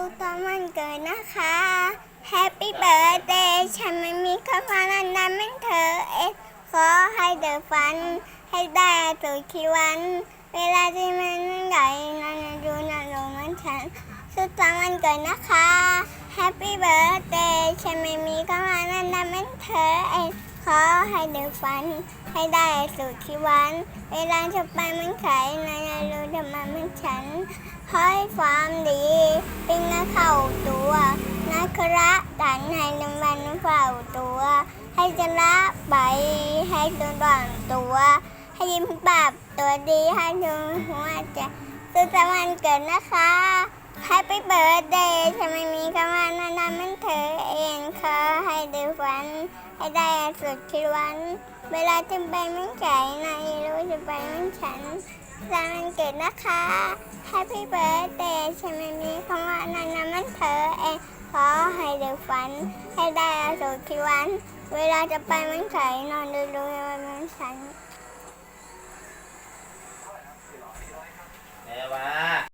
สุขสันต์วันเกิดนะคะ Happy Birthday ฉันไม่มีคำว่านั้นนั้นเป็นเธอเอ๊ะขอให้เดอฝัน ให้ได้สุดที่วัน เวลาที่มันใหญ่นอนดูนอนลงมือนฉันสุขสันต์วันเกิดนะคะ Happy Birthday ฉันไม่มีคำว่านั้นนั้นเป็นเธอเอ๊ะขอให้เดอฝัน ให้ได้สุดที่วัน เวลาจะไปมันไขนายรู้ทำไมมันฉันให้ความดี คระดันให้น้ำมันเฝ้าตัว ให้จะละใบให้ตัวด่อนตัว ให้ยิ้มปรับตัวดีให้ดูหัวใจสุดสันต์วันเกิดนะคะ Happy Birthday ฉันไม่มีคำว่านานามันเธอเองขอให้ดูฝันให้ได้สุดที่วันเวลาจะไปมันไก่นรู้จะไปมันฉันวันวันเกิดนะคะ Happy Birthday ฉันไม่มีคำว่านั้นนะมันเธอเอง ขอให้เด็กฝันให้ได้สุขที่วัน เวลาจะไปมันใสนอนดูดูวันมันฉัน